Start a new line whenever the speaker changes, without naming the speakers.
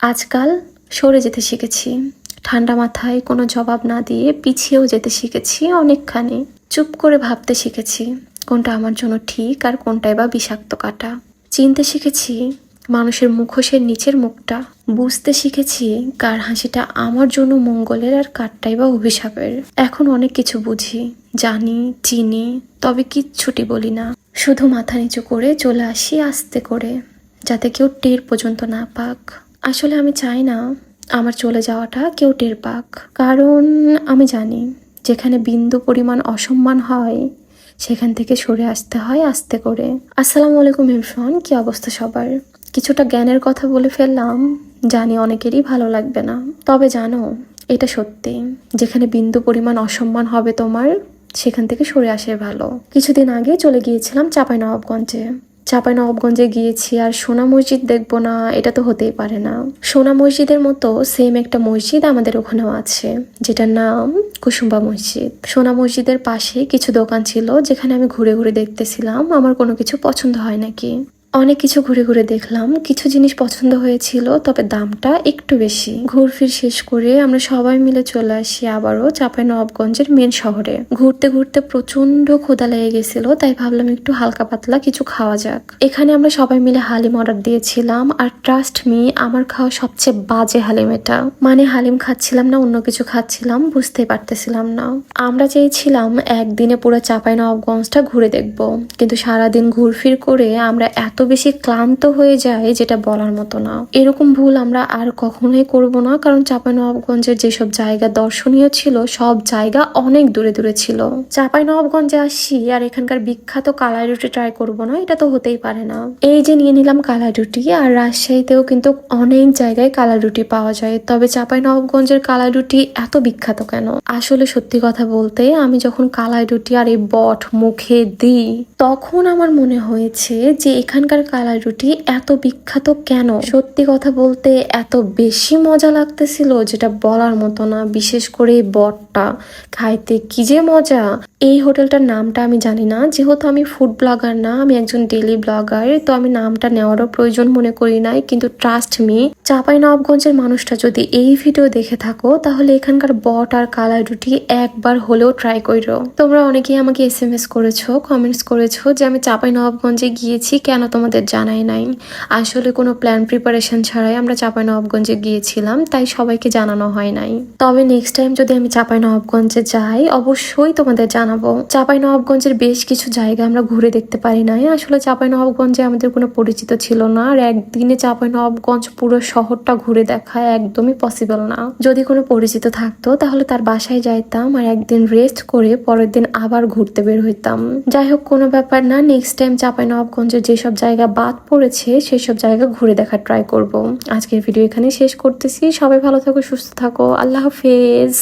আজকাল সরে যেতে শিখেছি। ঠান্ডা মাথায় কোনো জবাব না দিয়ে পিছিয়েও যেতে শিখেছি অনেকখানি। চুপ করে ভাবতে শিখেছি কোনটা আমার জন্য ঠিক আর কোনটাই বা বিষাক্ত কাটা। চিনতে শিখেছি মানুষের মুখোশের নিচের মুখটা। বুঝতে শিখেছি কার হাসিটা আমার জন্য মঙ্গলের আর কারটাই বা অভিশাপের। এখন অনেক কিছু বুঝি, জানি, চিনি, তবে কিচ্ছুটি বলি না। শুধু মাথা নিচু করে চলে আসি আস্তে করে, যাতে কেউ টের পর্যন্ত না পাক। আসলে আমি চাই না আমার চলে যাওয়াটা কেউ টের পাক। কারণ আমি জানি, যেখানে বিন্দু পরিমাণ অসম্মান হয়, সেখান থেকে সরে আসতে হয় আস্তে করে। আসসালামু আলাইকুম ইরফান, কি অবস্থা সবার? কিছুটা জ্ঞানের কথা বলে ফেললাম, জানি অনেকেরই ভালো লাগবে না। তবে জানো, এটা সত্যি, যেখানে বিন্দু পরিমাণ অসম্মান হবে তোমার, সেখান থেকে সরে আসে ভালো। কিছুদিন আগে চলে গিয়েছিলাম চাপাই নবাবগঞ্জে চাপাই নবাবগঞ্জে গিয়েছি আর সোনা মসজিদ দেখব না, এটা তো হতেই পারে না। সোনা মসজিদের মতো সেম একটা মসজিদ আমাদের ওখানেও আছে, যেটার নাম কুসুম্বা মসজিদ। সোনা মসজিদের পাশে কিছু দোকান ছিল, যেখানে আমি ঘুরে ঘুরে দেখতেছিলাম, আমার কোনো কিছু পছন্দ হয় নাকি। অনেক কিছু ঘুরে ঘুরে দেখলাম। কিছু জিনিস পছন্দ হয়েছিল, তবে দামটা একটু বেশি। ঘুরফির শেষ করে আমরা সবাই মিলে চলে আসি আবারও নবাবগঞ্জের মেন শহরে। ঘুরতে ঘুরতে প্রচণ্ড ক্ষুধা লেগে গেছিল, তাই ভাবলাম একটু হালকা পাতলা কিছু খাওয়া যাক। এখানে আমরা সবাই মিলে হালিম অর্ডার দিয়েছিলাম, আর ট্রাস্ট মি আমার খাওয়া সবচেয়ে বাজে হালিম এটা। মানে হালিম খাচ্ছিলাম না, অন্য কিছু খাচ্ছিলাম বুঝতে পারতেছিলাম না। আমরা চেয়েছিলাম একদিনে পুরো চাপাই নবাবগঞ্জটা ঘুরে দেখব, কিন্তু সারাদিন ঘুরফির করে আমরা এত বেশি ক্লান্ত হয়ে যায় যেটা বলার মতো না। এরকম ভুল আমরা আর কখনোই করব না, কারণ চাঁপাইনবাবগঞ্জের যেসব জায়গা দর্শনীয় ছিল, সব জায়গা অনেক দূরে দূরে ছিল। চাঁপাইনবাবগঞ্জে আসি আর এখানকার বিখ্যাত কালাই রুটি ট্রাই করব না, এটা তো হতেই পারে না। এই যে নিয়ে নিলাম কালাই রুটি, আর রাজশাহীতেও কিন্তু অনেক জায়গায় কালাই রুটি পাওয়া যায়, তবে চাঁপাইনবাবগঞ্জের কালাই রুটি এত বিখ্যাত কেন? আসলে সত্যি কথা বলতে, আমি যখন কালাই রুটি আর এই বট মুখে দিই, তখন আমার মনে হয়েছে যে এখানকার কালাই রুটি এত বিখ্যাত কেন? সত্যি কথা বলতে এত বেশি মজা লাগতেছিল যেটা বলার মতো না, বিশেষ করে বটটা খাইতে কি যে মজা। এই হোটেলটার নামটা আমি জানি না, যেহেতু আমি ফুড ব্লগার না, আমি একজন ডেলি ব্লগার, তো আমি নামটা নেওয়ারও প্রয়োজন মনে করি নাই, কিন্তু ট্রাস্ট মি চাপাই নবাবগঞ্জের মানুষটা যদি এই ভিডিও দেখে থাকো, তাহলে এখানকার বট আর কালাই রুটি একবার হলেও ট্রাই করো তোমরা অনেকেই আমাকে এস এম এস করেছ কমেন্টস করেছ যে আমি চাপাই নবাবগঞ্জে গিয়েছি, কেন তোমাদের জানাই নাই। আসলে কোনো প্ল্যান প্রিপারেশন ছাড়াই আমরা চাপাই নবাবগঞ্জে গিয়েছিলাম, তাই সবাইকে জানানো হয় নাই। তবে নেক্সট টাইম যদি আমি চাপাই নবাবগঞ্জে যাই, অবশ্যই তোমাদের জানাব। চাপাই নবাবগঞ্জের বেশ কিছু জায়গা আমরা ঘুরে দেখতে পারি নাই। আসলে চাপাই নবাবগঞ্জে আমাদের কোনো পরিচিত ছিল না, আর একদিনে চাপাই নবাবগঞ্জ পুরো শহরটা ঘুরে দেখা একদমই পসিবল না। যদি কোনো পরিচিত থাকতো, তাহলে তার বাসায় যাইতাম আর একদিন রেস্ট করে পরের দিন আবার ঘুরতে বের হইতাম। যাই হোক, কোনো ব্যাপার না নেক্সট টাইম চাপাই নবাবগঞ্জের যেসব জায়গা বাদ পড়েছে, সেসব জায়গা ঘুরে দেখার ট্রাই করব। আজকের ভিডিও এখানে শেষ করতেছি। সবাই ভালো থাকো, সুস্থ থাকো। আল্লাহ হাফেজ।